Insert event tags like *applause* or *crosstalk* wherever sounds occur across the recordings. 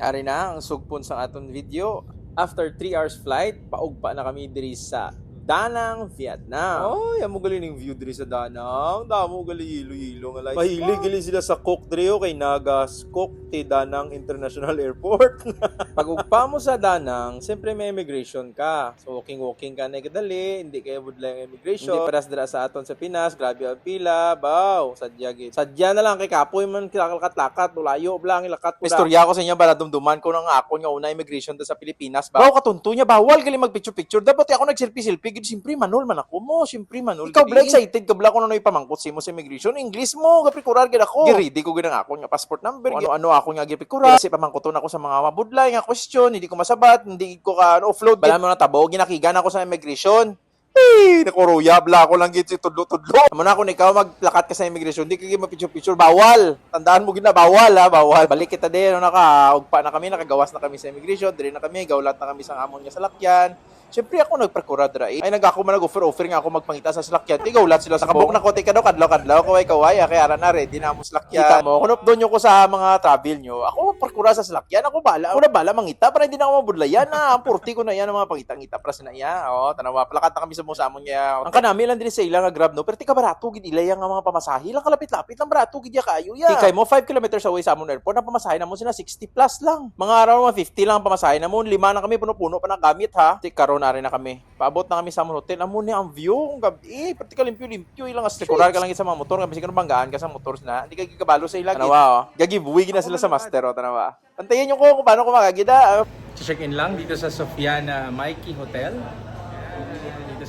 Ari na ang sugpon sa aton video. After 3 hours flight, paugpa na kami diri sa Danang, Vietnam. Oh, yan mo galing yung view diri sa Danang. Damo gali ilo-ilo nga life. Mahilig gali sila sa cook diri o kay Nagas Cook ti Danang International *laughs* Airport. Pag ugpa mo sa Danang, siyempre may immigration ka. So walking-walking ka na kadali, hindi kayo budla yung immigration. Hindi paras dira sa aton sa Pinas, grabe ang pila, baw, sadya gid. Sadya na lang kay kapoy man kilakat-lakat, tulayo blang ilakat ko. Istorya ko sa inyo para dumduman ko nang ako nga una immigration ta sa Pilipinas. Baw katunto niya, bawal gali magpicture-picture. Dapat ako nag-selfie-selfie gid simpre manol man ako mo, simpre manol. Ikaw bla excited ka bla ko na ipamangkot si mo sa immigration. English mo, gapikurar gid ako. Giridi ko gid ang ako nga passport number. Ano ano ako nga gipikurar kasi pamangkoton ako sa mga mabudlay nga question, hindi ko masabat, hindi ko ka ano, offload. Bala mo na tabo, ginakigan ako sa immigration. Eh, nakuruya, bla ko lang gito tudlo-tudlo. Amo na ako ikaw maglakat ka sa immigration, di ka gid mapicture-picture, bawal. Tandaan mo gid na bawal ha, bawal. Balik kita din, ano naka, ugpa na kami, nakagawas na kami sa immigration, diri na kami, gawlat na kami sa amon nga salakyan. Siyempre ako nagprekura dra eh. Ay nagako man nag-offer offer nga ako magpangita sa salakyan. Ikaw lat sila sa kabuk na kote ka daw kadlaw kadlaw kaway kaway kaya ara na ready na mo salakyan. Kita mo kunop doon ko sa mga travel nyo. Ako magprekura sa salakyan. Ako bala. Ako na bala mangita para hindi na ako mabudlayan na. Ang purti ko na yan ang mga pangitang-ngita para sa na iya. Oh, tanawa plakat na kami sa mo sa amon niya. Ang kanami lang din sa ilang nga grab no. Pero tika barato gid ilay nga mga pamasahe lang kalapit-lapit lang barato gid ya kayo ya. Tikay mo 5 kilometers away sa amon airport. Ang pamasahe na mo sina 60 plus lang. Mga araw mga 50 lang ang pamasahe na mo. Lima na kami puno-puno pa ng gamit ha. Tikaro na rin na kami. Paabot na kami sa amon hotel. Amo ni ang view ang gabi. Pati ka limpyo-limpyo ilang as Kurar ka lang sa mga motor kasi kung banggaan ka sa motor na. Hindi ka gigabalo sa ilang. Tanawa oh. Gagibuwi na sila sa master oh, tanawa. Pantayin niyo ko kung paano ko makagida. check-in lang dito sa Sofiana Mikey Hotel.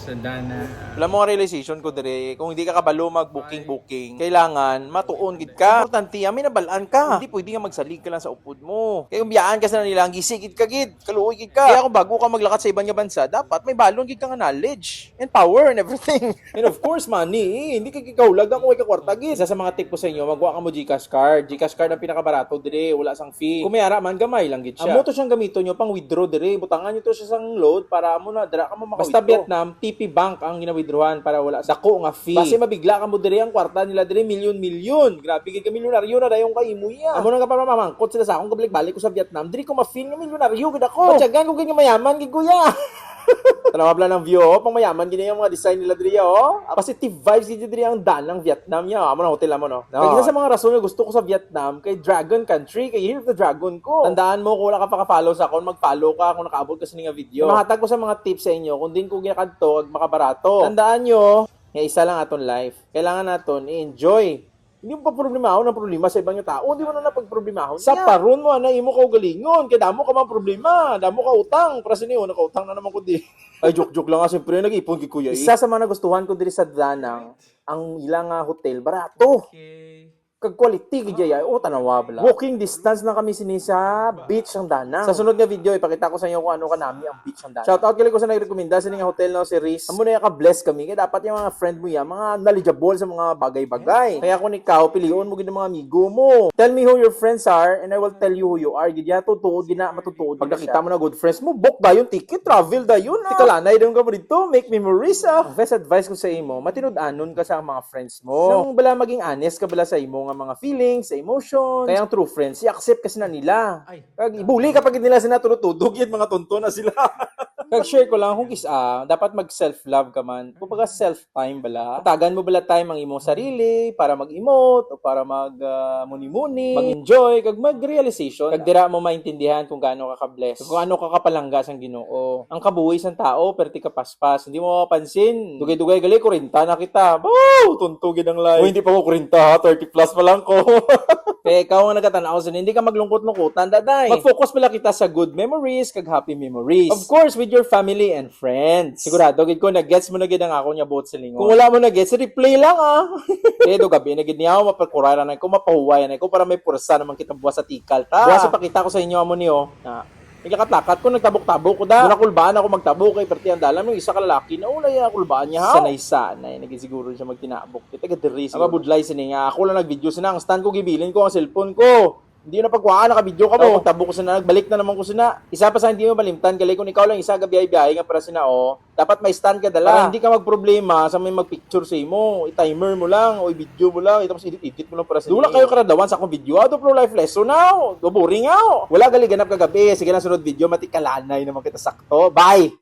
Dito sa Dana. Wala mo nga realization ko dire, kung hindi ka kabalo mag-booking-booking, kailangan matuon gid ka. Importante, amin nabalaan ka. Hindi pwede nga magsalig ka lang sa upod mo. Kaya umbiyaan ka sa nila, ang gisigid ka gid, kaluoy gid ka. Kaya kung bago ka maglakat sa ibang nga bansa, dapat may balon gid ka nga knowledge and power and everything. *laughs* and of course, money. Hindi ka kikaulag ako kay kakwarta gid. Isa sa mga tip ko sa inyo, magwa ka mo GCash card. GCash card ang pinakabarato dire, wala sang fee. Kung may ara man gamay lang gid siya. Amo to siyang gamito nyo pang withdraw dire. Butangan nyo to siya sang load para amo na dira ka mo maka Basta Vietnam, TP Bank ang ginawithdrawan para wala dako nga fee. Kasi mabigla ka mo dire ang kwarta nila dire milyon-milyon. Grabe gid ka milyonaryo na dayon kay imo ya. Amo na nga para mamangkot sila sa akong kabalik-balik ko sa Vietnam. Dire ko ma-feel nga milyonaryo gid ako. Patyagan ko ganyan mayaman gid kuya. *laughs* Tanawa bla ng view, oh. pang mayaman gid yung mga design nila diri oh. Positive vibes gid diri ang danang Vietnam ya. Amo na hotel amo no. Kaya isa sa mga rason nga gusto ko sa Vietnam kay Dragon Country, kay Year of the Dragon ko. Tandaan mo kung wala ka pa ka-follow sa akon, mag-follow ka kung nakaabot ka sa nga video. Mahatag ko sa mga tips sa inyo kung din ko ginakadto ag makabarato. Tandaan nyo, nga isa lang aton life. Kailangan naton i-enjoy. Hindi mo pa problema ako ng problema sa ibang tao. Hindi mo na napagproblema Sa paron mo, na imo ka galingon. Kaya damo ka man problema. Damo ka utang. Para sa niyo, nakautang na naman ko di. *laughs* Ay, joke-joke lang nga. Siyempre, nag-ipon kay kuya. Isa sa mga nagustuhan ko diri sa Danang, ang ilang nga hotel, barato. Okay. Kag quality gid ya. O tanawa bala. Walking distance na kami sini sa beach ang Danang. Sa sunod nga video ipakita ko sa inyo kung ano kanami ang beach ang Danang. Shout out kali ko sa nagrekomenda sa nga hotel no si Riz. Amo na ka bless kami kaya dapat yung mga friend mo ya mga knowledgeable sa mga bagay-bagay. Kaya kung ikaw pilion mo gid mga amigo mo. Tell me who your friends are and I will tell you who you are. Gid ya tutuod gid na matutuod. Pag nakita mo na good friends mo, book dayon ticket, travel dayon. Ah. Tikalanay dayon ka mo dito, make memories ah. Best advice ko sa imo, matinud-anon ka sa mga friends mo. Nang bala maging honest ka bala sa imo nga mga feelings, sa emotions. Kaya ang true friends, i-accept kasi na nila. Ay. Kag ibuli kapag hindi nila sinatutudog yan mga tonto na sila. *laughs* Kag share ko lang kung isa, dapat mag self-love ka man. Kumbaga self-time bala. Tagan mo bala time ang imong sarili para mag-emote o para mag ah, muni-muni, mag-enjoy kag mag-realization. Kag dira mo maintindihan kung gaano ka ka-bless. Kung ano ka kapalanggas ang Ginoo. Ang kabuhi sa tao perti ka paspas. Hindi mo mapapansin. Dugay-dugay gali 40 na kita. Wow, tuntugin ang life. O hindi pa ko 40 ha, 30 plus pa lang ko. *laughs* Kaya ikaw ang nagatanaw sa hindi ka maglungkot-lungkutan, daday. Mag-focus pala kita sa good memories kag happy memories. Of course, with your family and friends. Sigurado, gid ko na-gets mo na gid ang ako niya buot sa lingon. Kung wala mo na-gets, replay lang ah. Kaya *laughs* do gabi na gid niya ako mapagkuraran na ko, mapahuwayan na ko para may pursa naman kita buwas sa tikal ta. Buwas ipakita ko sa inyo amo niyo na Naglakat-lakat ko, nagtabok-tabok ko da. Kulbaan ako magtabok kay perti ang dalam. Yung isa ka lalaki na ulay ang kulbaan niya. Sanay-sanay. Nagsiguro siya magtinabok. Kaya taga diri. Ang mabudlay sini nga. Ako lang nag-video sina. Ang stand ko, gibilin ko ang cellphone ko. Hindi na pagkuhaan, naka-video ka mo. Tabo ko sana, nagbalik na naman ko sana. Isa pa sa hindi mo malimtan, gali kung ikaw lang isa gabi-biyahe nga para sina o, dapat may stand ka dala. Para hindi ka magproblema sa may magpicture sa imo. I-timer mo lang, o i-video mo lang, tapos edit-edit mo lang para sa Dula kayo karadawan sa akong video. Out of pro life lesson now. Do boring out. Wala gali ganap kagabi. Sige na sunod video, matikalanay naman kita sakto. Bye!